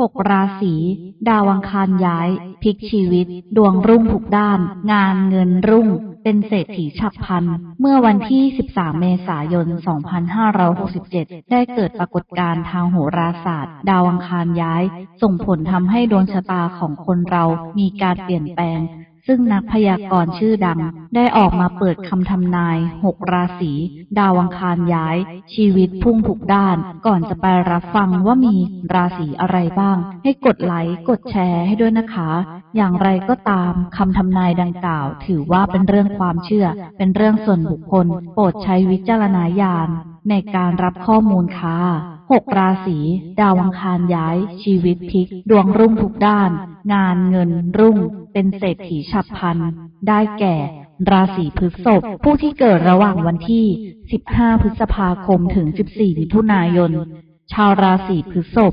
หกราศี ดาวังคารย้าย พลิกชีวิต ดวงรุ่งทุกด้าน งานเงินรุ่ง เป็นเศรษฐีฉับพลัน เมื่อวันที่ 13 เมษายน 2567 ได้เกิดปรากฏการณ์ทางโหราศาสตร์ ดาวังคารย้าย ส่งผลทำให้ดวงชะตาของคนเรามีการเปลี่ยนแปลง ซึ่งนักพยากรณ์ชื่อดัง ได้ออกมาเปิดคำทำนายหกราศี ดาวังคารย้าย ชีวิตพุ่งทุกด้าน ก่อนจะไปรับฟังว่ามีราศีอะไรบ้าง ให้กดไลค์กดแชร์ให้ด้วยนะคะ อย่างไรก็ตามคำทำนายดังกล่าว ถือว่าเป็นเรื่องความเชื่อ เป็นเรื่องส่วนบุคคล โปรดใช้วิจารณญาณในการรับข้อมูลค่ะ หกราศีดาวอังคารย้าย ชีวิตพลิก ดวงรุ่งทุกด้าน งานเงินรุ่ง เป็นเศรษฐีฉับพลัน ได้แก่ ราศีพฤษภผู้ที่เกิดระหว่างวันที่ 15 พฤษภาคมถึง 14 มิถุนายน ชาวราศีพฤษภ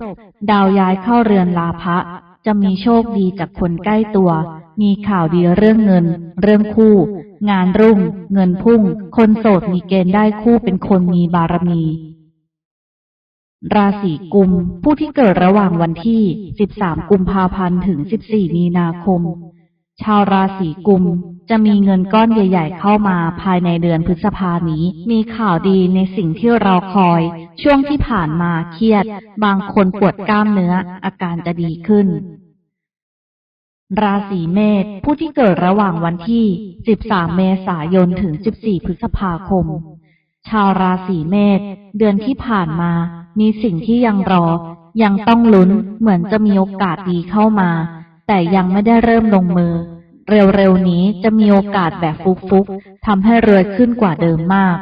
ดาวย้ายเข้าเรือนลาภะจะมีโชคดีจากคนใกล้ตัว มีข่าวดีเรื่องเงิน เรื่องคู่ งานรุ่ง เงินพุ่ง คนโสดมีเกณฑ์ได้คู่เป็นคนมีบารมี ราศีกุม ผู้ที่เกิดระหว่างวันที่ 13 กุมภาพันธ์ ถึง 14 มีนาคม ชาวราศีกุม จะมีเงินก้อนใหญ่ ๆ เข้ามาภายในเดือนพฤษภานี้ มีข่าวดีในสิ่งที่เราคอย ช่วงที่ผ่านมาเครียด บางคนปวดกล้ามเนื้อ อาการจะดีขึ้น ราศีเมษ ผู้ที่เกิดระหว่างวันที่ 13 เมษายน ถึง 14 พฤษภาคม ชาวราศีเมษ เดือนที่ผ่านมา มีสิ่งที่ยังรอ ยังต้องลุ้น เหมือนจะมีโอกาสดีเข้ามา แต่ยังไม่ได้เริ่มลงมือ เร็วๆนี้จะมีโอกาสแบบฟุกๆทำให้รวยขึ้นกว่าเดิมมาก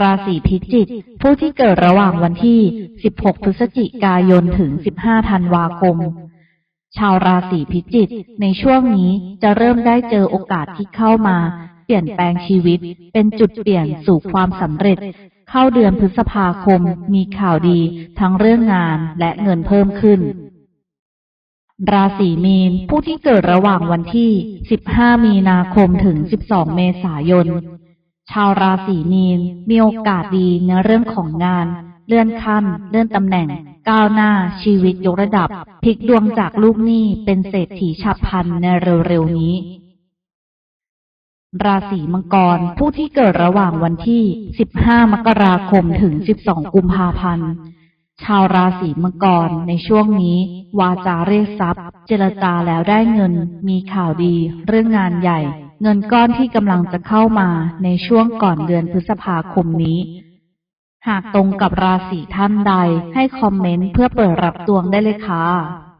ราศีพิจิกผู้ที่เกิดระหว่างวันที่ 16 พฤศจิกายน ถึง 15 ธันวาคม ชาวราศีพิจิกในช่วงนี้จะเริ่มได้เจอโอกาสที่เข้ามา เปลี่ยนแปลงชีวิต เป็นจุดเปลี่ยนสู่ความสำเร็จ เข้าเดือนพฤษภาคมมีข่าวดีทั้งเรื่องงานและเงินเพิ่มขึ้น ราศีมีน ผู้ที่เกิดระหว่างวันที่ 15 มีนาคมถึง 12 เมษายน ชาวราศีมีน มีโอกาสดีในเรื่องของงาน เลื่อนขั้น เลื่อนตำแหน่ง ก้าวหน้า ชีวิตยกระดับ พลิกดวงจากลูกหนี้เป็นเศรษฐีฉับพลันในเร็วๆนี้ ราศีมังกร ผู้ที่เกิดระหว่างวันที่ 15 มกราคมถึง 12 กุมภาพันธ์ ชาวราศีมังกรในช่วงนี้ วาจาเรียกทรัพย์ เจรจาแล้วได้เงิน มีข่าวดี เรื่องงานใหญ่ เงินก้อนที่กำลังจะเข้ามาในช่วงก่อนเดือนพฤษภาคมนี้ หากตรงกับราศีท่านใดให้คอมเมนต์เพื่อเปิดรับดวงได้เลยค่ะ